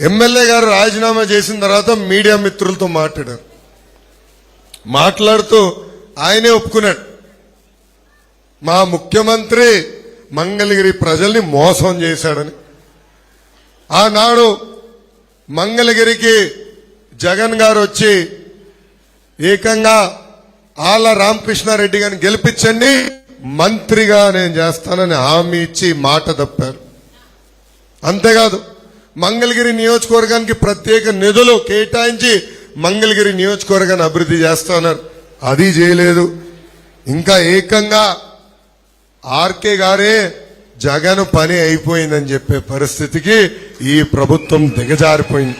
MLA గారు రాజీనామా చేసిన తర్వాత మీడియా మిత్రులతో మాట్లాడారు. మాట్లాడుతూ ఆయనే ఒప్పుకున్నాడు. మా ముఖ్యమంత్రి మంగళగిరి ప్రజల్ని మోసం చేశాడని. ఆనాడు మంగళగిరికి జగన్ గారు వచ్చి ఏకంగా ఆళ్ళ రామకృష్ణారెడ్డి గారిని గెలిపించండి మంత్రిగా నేను చేస్తానని హామీ ఇచ్చి మాట తప్పారు. అంతేకాదు మంగళగిరి నియోజకవర్గానికి ప్రత్యేక నిధులు కేటాయించి మంగళగిరి నియోజకవర్గాన్ని అభివృద్ధి చేస్తున్నారు అది చేయలేదు. ఇంకా ఏకంగా ఆర్కే గారే జగన్ పని అయిపోయిందని చెప్పే పరిస్థితికి ఈ ప్రభుత్వం దిగజారిపోయింది.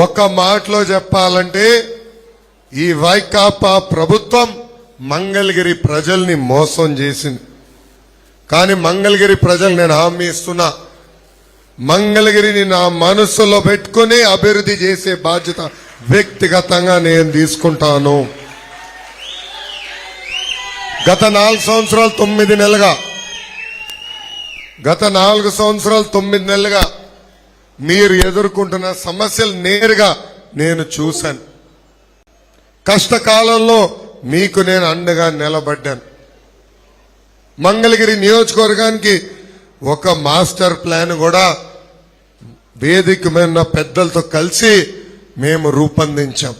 ఒక మాటలో చెప్పాలంటే ఈ వైకాపా ప్రభుత్వం మంగళగిరి ప్రజల్ని మోసం చేసింది. కానీ మంగళగిరి ప్రజలు నేను హామీ ఇస్తున్నా. మంగళగిరిని నా మనసులో పెట్టుకుని అభివృద్ధి చేసే బాధ్యత వ్యక్తిగతంగా నేను తీసుకుంటాను. గత నాలుగు సంవత్సరాలు తొమ్మిది నెలలుగా గత నాలుగు సంవత్సరాలు తొమ్మిది నెలలుగా మీరు ఎదుర్కొంటున్న సమస్యలు నేరుగా నేను చూశాను. కష్టకాలంలో మీకు నేను అండగా నిలబడ్డాను. మంగళగిరి నియోజకవర్గానికి ఒక మాస్టర్ ప్లాన్ కూడా వేదిక మీద పెద్దలతో కలిసి మేము రూపొందించాం.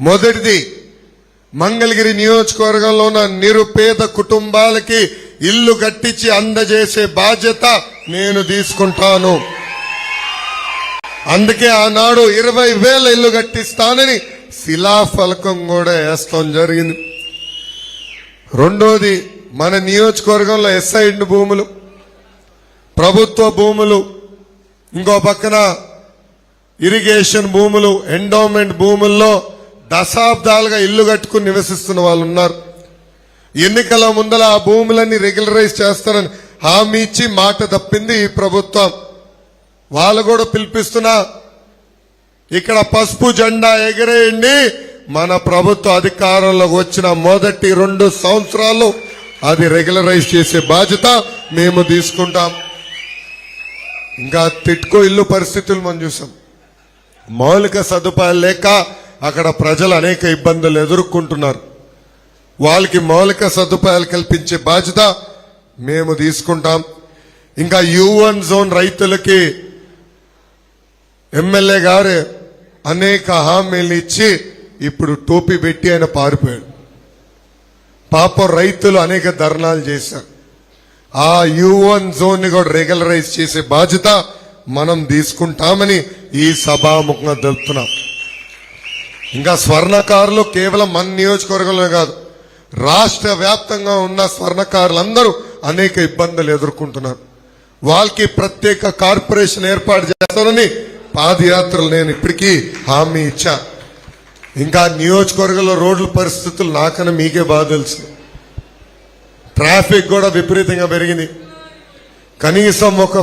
మొదటిది మంగళగిరి నియోజకవర్గంలో ఉన్న నిరుపేద కుటుంబాలకి ఇల్లు కట్టించి అందజేసే బాధ్యత నేను తీసుకుంటాను. అందుకే ఆనాడు ఇరవై వేల ఇల్లు కట్టిస్తానని శిలాఫలకం కూడా వేస్తాం జరిగింది. రెండోది మన నియోజకవర్గంలో ఎస్ఐడ్ భూములు ప్రభుత్వ భూములు ఇంకో పక్కన ఇరిగేషన్ భూములు ఎండోమెంట్ భూముల్లో దశాబ్దాలుగా ఇల్లు కట్టుకుని నివసిస్తున్న వాళ్ళు ఉన్నారు. ఎన్నికల ముందల ఆ భూములన్నీ రెగ్యులరైజ్ చేస్తారని హామీ ఇచ్చి మాట తప్పింది ఈ ప్రభుత్వం. వాళ్ళు కూడా పిలిపిస్తున్నా ఇక్కడ పసుపు జెండా ఎగిరేయండి మన ప్రభుత్వ అధికారంలోకి వచ్చిన మొదటి రెండు సంవత్సరాలు అది రెగ్యులరైజ్ చేసే బాధ్యత మేము తీసుకుంటాం. ఇంకా తిట్కో ఇల్లు పరిస్థితులు మనం చూసాం. మౌలిక సదుపాయాలు లేక అక్కడ ప్రజలు అనేక ఇబ్బందులు ఎదుర్కొంటున్నారు. వాళ్ళకి మౌలిక సదుపాయాలు కల్పించే బాధ్యత మేము తీసుకుంటాం. ఇంకా యువన్ జోన్ రైతులకి ఎమ్మెల్యే గారు అనేక హామీలు ఇచ్చి ఇప్పుడు టోపీ పెట్టి ఆయన పారిపోయాడు. పాపం రైతులు అనేక ధర్నాలు చేశారు. ఆ యువన్ జోన్ని కూడా రెగ్యులరైజ్ చేసే బాధ్యత మనం తీసుకుంటామని ఈ సభాముఖంగా తెలుపుతున్నాం ఇంకా స్వర్ణకారులు కేవలం మన నియోజకవర్గంలో కాదు రాష్ట్ర వ్యాప్తంగా ఉన్న స్వర్ణకారులందరూ అనేక ఇబ్బందులు ఎదుర్కొంటున్నారు. వాళ్ళకి ప్రత్యేక కార్పొరేషన్ ఏర్పాటు చేస్తానని పాదయాత్రలు నేను ఇప్పటికీ హామీ ఇచ్చా ఇంకా నియోజకవర్గంలో రోడ్ల పరిస్థితులు నాకన్నా మీకే బాగా తెలుసు. ట్రాఫిక్ కూడా విపరీతంగా పెరిగింది. కనీసం ఒక